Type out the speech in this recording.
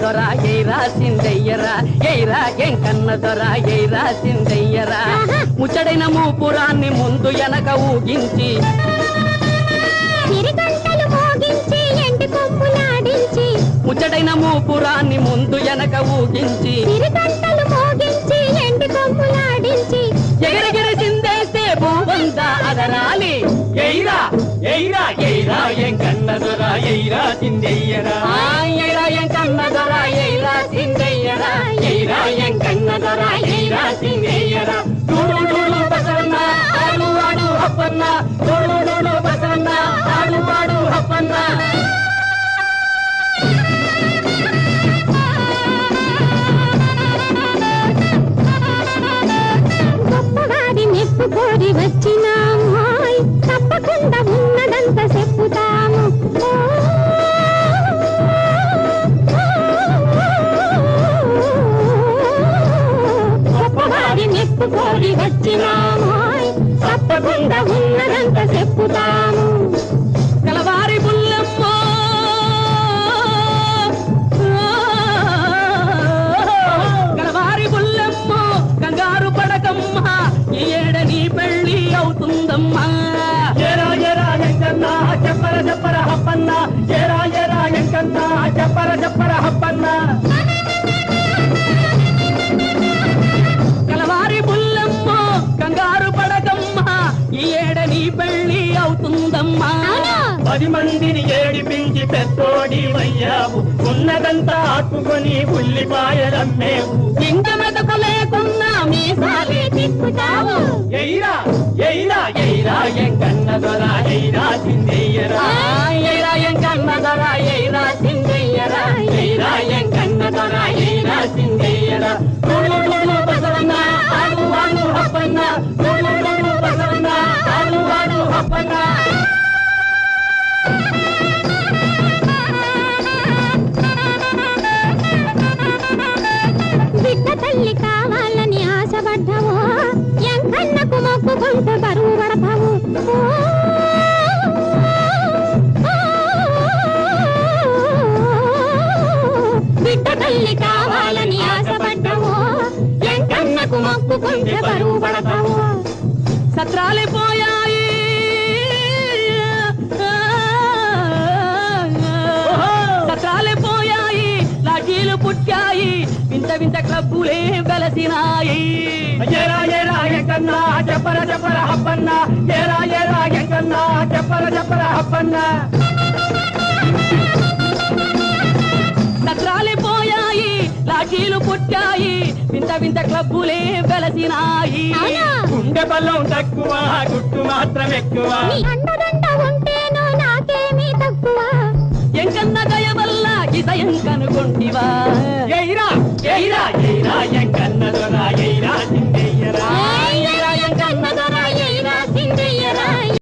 దొర ఎయిరా సిందయ్యరా ఎయిరా ఎంకన్న దొర ఎయిరా సిందయ్యరా ముచ్చడైన మూపురాన్ని ముందు వెనక ఊగించి ముచ్చడైన మూపురాన్ని ముందు వెనక ఊగించి సిరిగంటలు మోగించి ఎండి కొమ్ములాడించి ఎగిరిగిరి చిందేస్తే భూవంత అదరాలి. ఎయిరా ఎయిరా ఎయిరా ఎంకన్న దొర ఎయిరా చిందెయ్యరా? కన్నదరా ఎయిరా సింగయ్యరా దొర ఎయిరా సిందయ్యరా ఎయిరా ఎంకన్న ఎయిరా చిందెయ్యరా డూడు డూడు బసన్న ఆడు ఆడు అప్పన్న డూడు డూడు బసన్న ఆడు ఆడు అప్పన్న గొప్పవాడి మెప్పు కోరి వచ్చినా కోరి వచ్చినాము. తప్పకుండా ఉన్నదంత చెప్పుతాము. కలవారి బుల్లమ్మ కలవారి బుల్లమ్మ కంగారు పడకమ్మ. ఈ ఏడ నీ పెళ్ళి అవుతుందమ్మా. చెప్పర చెప్పర హప్పన్న. పది మందిని ఏడిపించి పెద్దోడి వయ్యావు ఉన్నదంతా ఆట్టుకొని ఉల్లిపాయలమ్మేవు. ఇంక మెదకు లేకున్నా మీసాలే తిప్పుతావు ఎయిరా ఎయిరా బిడ్డ తల్లి కావాలని ఆశపడ్డావు ఎంకన్నకు మొక్కుకుంటూ బరువు పడతావు. బిడ్డ తల్లి కావాలని ఆశపడ్డావు ఎంకన్నకు మొక్కుకుంటూ బరువు పడతావు. సత్రాలు పోయాయి పుట్టాయి. వింత వింత క్లబ్బులే వెలసినాయి. ఎరా ఎరా ఎంకన్న చెప్పర చెప్పర హప్పన్న. ఎరా ఎరా ఎంకన్న చెప్పర చెప్పర హప్పన్న. సత్రాలు పోయాయి లాఠీలు పుట్టాయి. వింత వింత క్లబ్బులే వెలసినాయి? గుండె బలం తక్కువ గుట్టు మాత్రం ఎక్కువ. నీ అండదండ ఉంటేనో నాకేమీ తక్కువ. ఎంకన్న దయ వల్ల ఇత ఎంకనుకుంటివా ராய கண்ணதுராயை